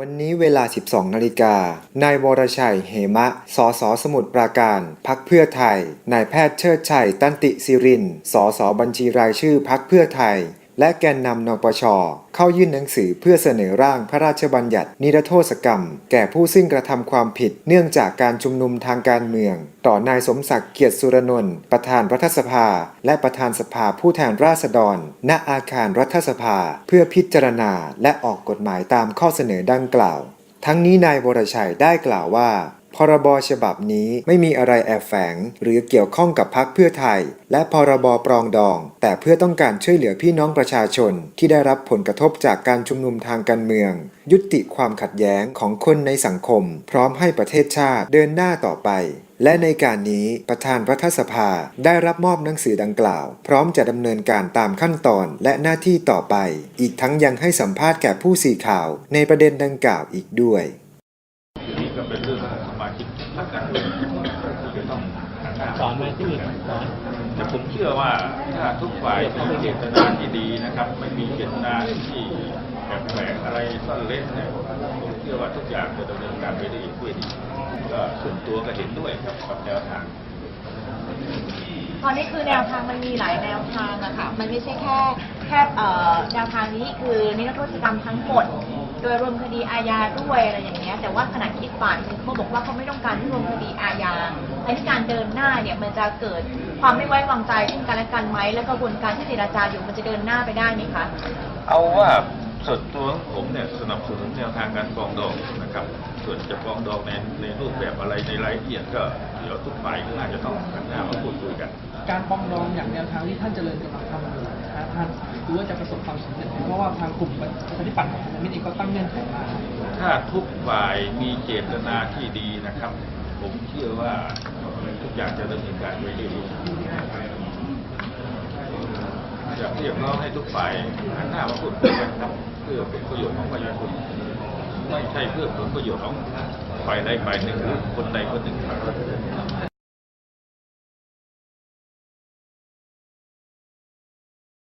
วันนี้เวลา 12 นาฬิกา นายวรชัย เหมะ สสสมุทรปราการ พักเพื่อไทย นายแพทย์เชิดชัย ตันติสิริน สสบัญชีรายชื่อพักเพื่อไทย และแกนนำนปช เข้ายื่นหนังสือเพื่อเสนอร่างพระราชบัญญัตินิรโทษกรรม แก่ผู้ซึ่งกระทำความผิดเนื่องจากการชุมนุมทางการเมือง ต่อนายสมศักดิ์เกียรติสุรนนท์ประธานรัฐสภา และประธานสภาผู้แทนราษฎร ณอาคารรัฐสภา เพื่อพิจารณาและออกกฎหมายตามข้อเสนอดังกล่าว ทั้งนี้นายวรชัยได้กล่าวว่า พรบฉบับนี้ไม่มีอะไรแอบแฝง หรือเกี่ยวข้องกับพักเพื่อไทย และพรบปรองดอง แต่เพื่อต้องการช่วยเหลือพี่น้องประชาชน ที่ได้รับผลกระทบจากการชุมนุมทางการเมือง ยุติความขัดแย้งของคนในสังคม พร้อมให้ประเทศชาติเดินหน้าต่อไปและในการนี้ประธานรัฐสภาได้รับมอบหนังสือดังกล่าว พร้อมจะดำเนินการตามขั้นตอนและหน้าที่ต่อไป อีกทั้งยังให้สัมภาษณ์แก่ผู้สื่อข่าว ในประเด็นดังกล่าวอีกด้วย สมาชิกพรรคการเมืองที่นไหมที่อื่นสอนแต่ผมเชื่อว่าถ้าทุกฝ่ายมีเจตนาที่ดีนะครับ ไม่มีเจตนาที่แอบแฝงอะไรซ่อนเล่นเนี่ยผมเชื่อว่าทุกอย่างจะดำเนินการไปได้ด้วยดีก็ส่วนตัวก็เห็นด้วยครับกับแนวทางตอนนี้คือแนวทางมันมีหลายแนวทางอะค่ะ มันไม่ใช่แค่แค่แนวทางนี้คือนิรโทษกรรมทั้งหมด โดยรวมคดีอาญาด้วยอะไรอย่างเงี้ย แต่ว่าขณะคิดฝ่ายหนึงเขาบอกว่าเขาไม่ต้องการที่รวมคดีอาญาไอ้ที่การเดินหน้าเนี่ยมันจะเกิดความไม่ไว้วางใจซึ่งกันและกันไหมแล้วกระบวนการที่เจรจาอยู่มันจะเดินหน้าไปได้ไหมคะ เอาว่าส่วนตัวของผมเนี่ยสนับสนุนแนวทางการปรองดองนะครับ ส่วนจะปรองดองในในรูปแบบอะไรในรายละเอียดก็เดี๋ยวทุกฝ่ายก็น่าจะต้องหันหน้ามาพูดคุยกัน การปรองดองอย่างแนวทางที่ท่านเจริญกำลังทำอยู่ นะท่านหรือว่าจะประสบความสำเร็จเพราะว่าทางกลุ่มประชาธิปัตย์ของมิตรเองก็ตั้งเงื่อนไขมาถ้าทุกฝ่ายมีเจตนาที่ดีนะครับ ผมเชื่อว่าทุกอย่างจะดำเนินการไปได้ดีอยากเรียกร้องให้ทุกฝ่ายหันหน้ามาพูดคุยกันครับเพื่อผลประโยชน์ของประชาชนไม่ใช่เพื่อผลประโยชน์ของฝ่ายใดฝ่ายหนึ่งหรือคนใดคนหนึ่งครับ